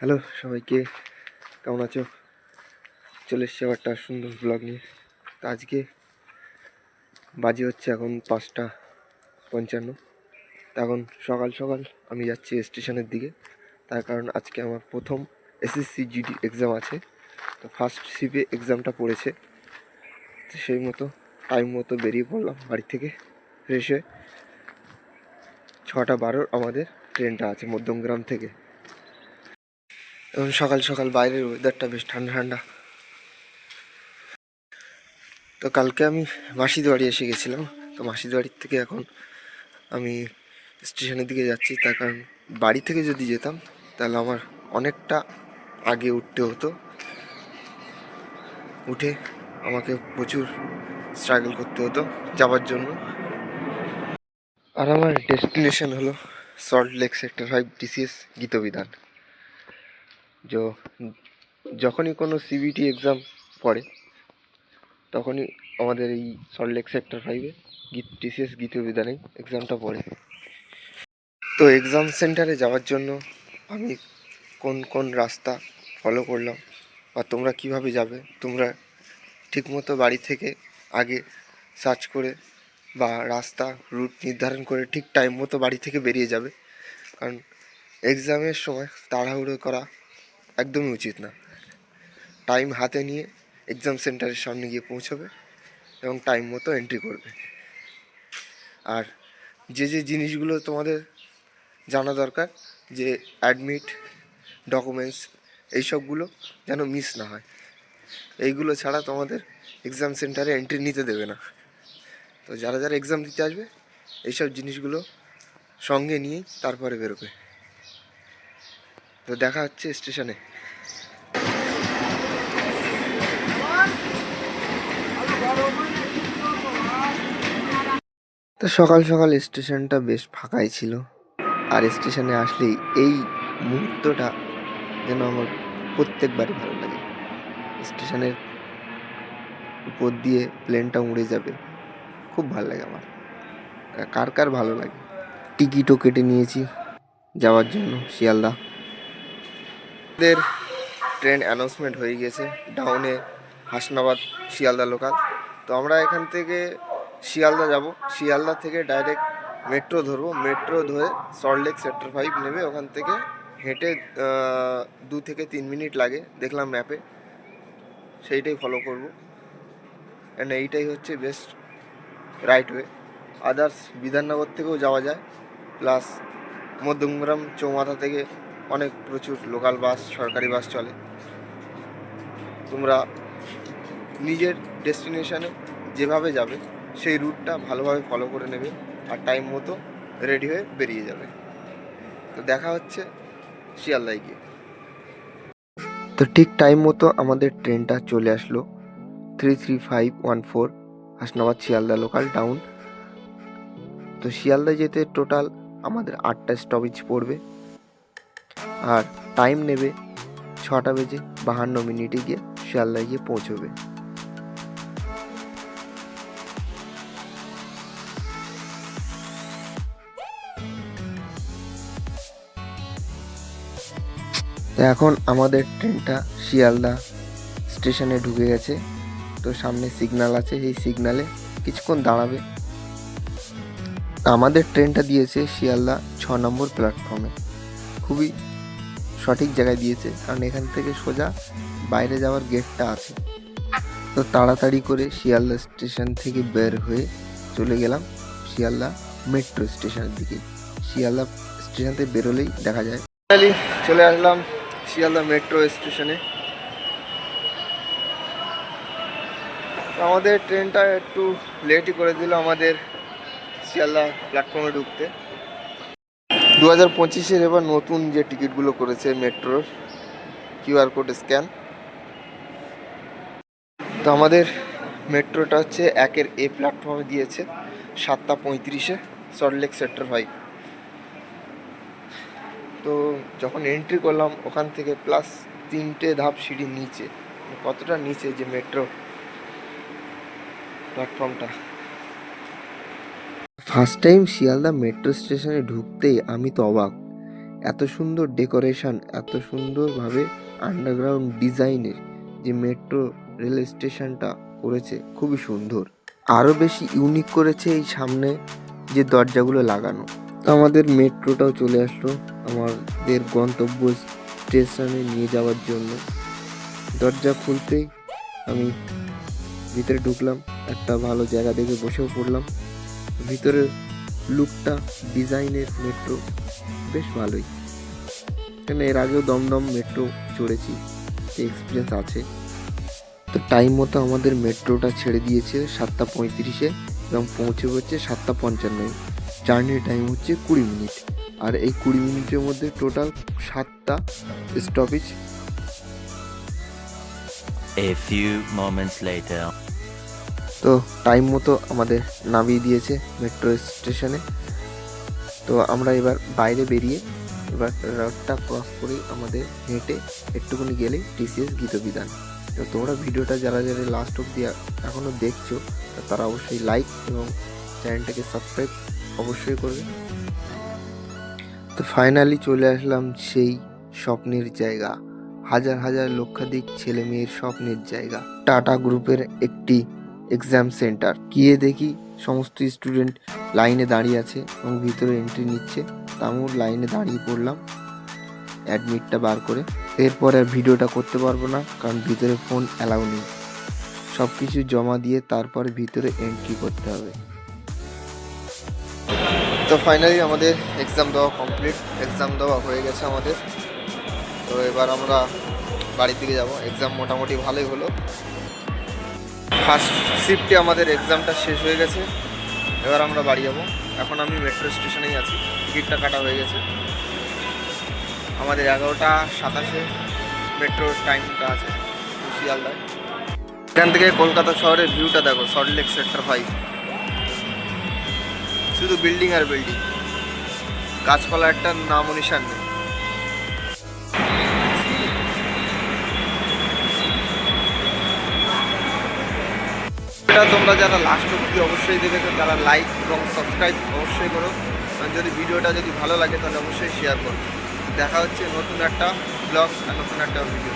Hello সবাইকে, কেমন আছো? চলে এসছি আবার একটা সুন্দর ব্লগ নিয়ে। তো আজকে বাজে হচ্ছে এখন পাঁচটা পঞ্চান্ন। তো এখন সকাল সকাল আমি যাচ্ছি স্টেশনের দিকে। তার কারণ আজকে আমার প্রথম এসএসসি জিডি এক্সাম আছে। তো ফার্স্ট সিপে এক্সামটা পড়েছে। তো সেই মতো টাইম মতো বেরিয়ে পড়লাম বাড়ি থেকে। ফ্রেশ হয়ে ছটা বারোর আমাদের ট্রেনটা আছে মধ্যমগ্রাম থেকে। এবং সকাল সকাল বাইরের ওয়েদারটা বেশ ঠান্ডা ঠান্ডা। তো কালকে আমি মাসির বাড়ি এসে গেছিলাম। তো মাসির বাড়ির থেকে এখন আমি স্টেশনের দিকে যাচ্ছি। তার কারণ বাড়ি থেকে যদি যেতাম, তাহলে আমার অনেকটা আগে উঠতে হতো। উঠে আমাকে প্রচুর স্ট্রাগল করতে হতো যাওয়ার জন্য। আর আমার ডেস্টিনেশন হলো Salt Lake sector five DCS গীতবিধান। যখনই কোনো সিবিটি এক্সাম পড়ে, তখনই আমাদের এই সল্টলেক সেক্টর ফাইভে গীত টিসিএস গীতীয় বিধানে এক্সামটা পড়ে। তো এক্সাম সেন্টারে যাওয়ার জন্য আমি কোন কোন রাস্তা ফলো করলাম বা তোমরা কীভাবে যাবে, তোমরা ঠিকমতো বাড়ি থেকে আগে সার্চ করে বা রাস্তা রুট নির্ধারণ করে ঠিক টাইম মতো বাড়ি থেকে বেরিয়ে যাবে। কারণ এক্সামের সময় তাড়াহুড়ো করা একদমই উচিত না। টাইম হাতে নিয়ে এক্সাম সেন্টারের সামনে গিয়ে পৌঁছবে এবং টাইম মতো এন্ট্রি করবে। আর যে যে জিনিসগুলো তোমাদের জানা দরকার যে অ্যাডমিট ডকুমেন্টস এইসবগুলো যেন মিস না হয়, এইগুলো ছাড়া তোমাদের এক্সাম সেন্টারে এন্ট্রি নিতে দেবে না। তো যারা যারা এক্সাম দিতে আসবে, এইসব জিনিসগুলো সঙ্গে নিয়েই তারপরে বেরোবে। তো দেখা হচ্ছে স্টেশনে। তো সকাল সকাল স্টেশনটা বেশ ফাঁকাই ছিল। আর স্টেশনে আসলেই এই মুহূর্তটা যেন আমার প্রত্যেকবারই ভালো লাগে। স্টেশনের উপর দিয়ে প্লেনটা উড়ে যাবে। খুব ভালো লাগে আমার। কার কার ভালো লাগে? টিকিটও কেটে নিয়েছি যাওয়ার জন্য শিয়ালদা। আমাদের ট্রেন অ্যানাউন্সমেন্ট হয়ে গেছে ডাউনে হাসনাবাদ, শিয়ালদা লোকাল তো আমরা এখান থেকে শিয়ালদা যাব। শিয়ালদা থেকে ডাইরেক্ট মেট্রো ধরবো। মেট্রো ধরে সল্টলেক সেক্টর ফাইভ নেবে। ওখান থেকে হেঁটে দু থেকে তিন মিনিট লাগে দেখলাম ম্যাপে সেইটাই ফলো করব। অ্যান্ড এইটাই হচ্ছে best right way others Bidhannagar থেকেও যাওয়া যায়। প্লাস মধ্যমগ্রাম চৌমাথা থেকে অনেক প্রচুর লোকাল বাস, সরকারি বাস চলে। তোমরা নিজের ডেস্টিনেশনে যেভাবে যাবে, সেই রুটটা ভালোভাবে ফলো করে নেবে আর টাইম মতো রেডি হয়ে বেরিয়ে যাবে। তো দেখা হচ্ছে শিয়ালদায় গিয়ে। তো ঠিক টাইম মতো আমাদের ট্রেনটা চলে আসলো। Three three five one four Hasnabad Sealdah local down তো শিয়ালদায় যেতে টোটাল আমাদের আটটা স্টপেজ পড়বে। আর টাইম নেবে ছটা বেজে বাহান্ন মিনিটে গিয়ে শিয়ালদায় গিয়ে পৌঁছবে। এখন আমাদের ট্রেনটা শিয়ালদা স্টেশনে ঢুকে গেছে। তো সামনে সিগনাল আছে, সেই সিগনালে কিছুক্ষণ দাঁড়াবে। আমাদের ট্রেনটা দিয়েছে শিয়ালদা ছ নম্বর প্ল্যাটফর্মে খুবই সঠিক জায়গায় দিয়েছে, কারণ এখান থেকে সোজা বাইরে যাওয়ার গেটটা আছে। তো তাড়াতাড়ি করে শিয়ালদা স্টেশন থেকে বের হয়ে চলে গেলাম শিয়ালদা মেট্রো স্টেশনের দিকে। শিয়ালদা স্টেশন থেকে বেরোলেই দেখা যায়। ফাইনালি চলে আসলাম শিয়ালদা মেট্রো স্টেশনে আমাদের ট্রেনটা একটু লেটই করে দিল আমাদের শিয়ালদা প্ল্যাটফর্মে ঢুকতে। দু হাজার পঁচিশের এবার নতুন যে টিকিটগুলো করেছে মেট্রোর কিউআর কোড স্ক্যান। তো আমাদের মেট্রোটা হচ্ছে একের এ প্ল্যাটফর্মে দিয়েছে, সাতটা পঁয়ত্রিশে সল্টলেক সেক্টর ফাইভ তো যখন এন্ট্রি করলাম, ওখান থেকে প্লাস তিনটে ধাপ সিঁড়ি নিচে মানে কতটা নিচে যে মেট্রো প্ল্যাটফর্মটা? ফার্স্ট টাইম শিয়ালদা মেট্রো স্টেশনে ঢুকতেই আমি তো অবাক। এত সুন্দর ডেকোরেশন এত সুন্দরভাবে আন্ডারগ্রাউন্ড ডিজাইনের যে মেট্রো রেল স্টেশনটা করেছে, খুবই সুন্দর। আরও বেশি ইউনিক করেছে এই সামনে যে দরজাগুলো লাগানো। তো আমাদের মেট্রোটাও চলে আসলো আমাদের গন্তব্য স্টেশনে নিয়ে যাওয়ার জন্য। দরজা খুলতেই আমি ভিতরে ঢুকলাম, একটা ভালো জায়গা দেখে বসেও পড়লাম। ভিতরের লুকটা ডিজাইনের মেট্রো বেশ ভালোই। কেন এর আগেও দমদম মেট্রো চড়েছি এক্সপিরিয়েন্স আছে। তো টাইম মতো আমাদের মেট্রোটা ছেড়ে দিয়েছে সাতটা পঁয়ত্রিশে এবং পৌঁছে হচ্ছে সাতটা পঞ্চান্ন জার্নির টাইম হচ্ছে কুড়ি মিনিট। আর এই কুড়ি মিনিটের মধ্যে টোটাল সাতটা stoppage A few moments later. তো টাইম মতো আমাদের নামিয়ে দিয়েছে মেট্রো স্টেশনে তো আমরা এবার বাইরে বেরিয়ে এবার রোডটা ক্রস করেই আমাদের হেঁটে একটুখানি গেলেই টিসিএস গীতবিধান। তো তোমরা ভিডিওটা যারা যারা লাস্ট অব্দি এখনও দেখছ তারা অবশ্যই লাইক এবং চ্যানেলটাকে সাবস্ক্রাইব অবশ্যই করবে। তো ফাইনালি চলে আসলাম সেই স্বপ্নের জায়গা। হাজার হাজার লক্ষাধিক ছেলে মেয়ের স্বপ্নের জায়গা। টাটা গ্রুপের একটি এক্সাম সেন্টার গিয়ে দেখি সমস্ত স্টুডেন্ট লাইনে দাঁড়িয়ে আছে এবং ভিতরে এন্ট্রি নিচ্ছে। তা আমিও লাইনে দাঁড়িয়ে পড়লাম অ্যাডমিটটা বার করে। এরপর আর ভিডিওটা করতে পারব না, কারণ ভিতরে ফোন অ্যালাউ নেই। সব কিছু জমা দিয়ে তারপর ভিতরে এন্ট্রি করতে হবে। তো ফাইনালি আমাদের এক্সাম দেওয়া কমপ্লিট এক্সাম দেওয়া হয়ে গেছে আমাদের। তো এবার আমরা বাড়ির দিকে যাব। এক্সাম মোটামুটি ভালোই হলো। ফার্স্ট শিফটে আমাদের এক্সামটা শেষ হয়ে গেছে। এবার আমরা বাড়ি যাব। এখন আমি মেট্রো স্টেশনেই আছি। টিকিটটা কাটা হয়ে গেছে। আমাদের এগারোটা সাতাশে মেট্রোর টাইমটা আছে শিয়ালদায় এখান থেকে কলকাতা শহরের ভিউটা দেখো সল্টলেক সেক্টর ফাইভ শুধু বিল্ডিং আর বিল্ডিং গাছপালা একটা নাম নিশান নেই। এটা তোমরা যারা লাস্ট অবধি অবশ্যই দেখেছ, তারা লাইক এবং সাবস্ক্রাইব অবশ্যই করো। যদি ভিডিওটা যদি ভালো লাগে, তাহলে অবশ্যই শেয়ার করো। দেখা হচ্ছে নতুন একটা ব্লগ আর নতুন একটা ভিডিও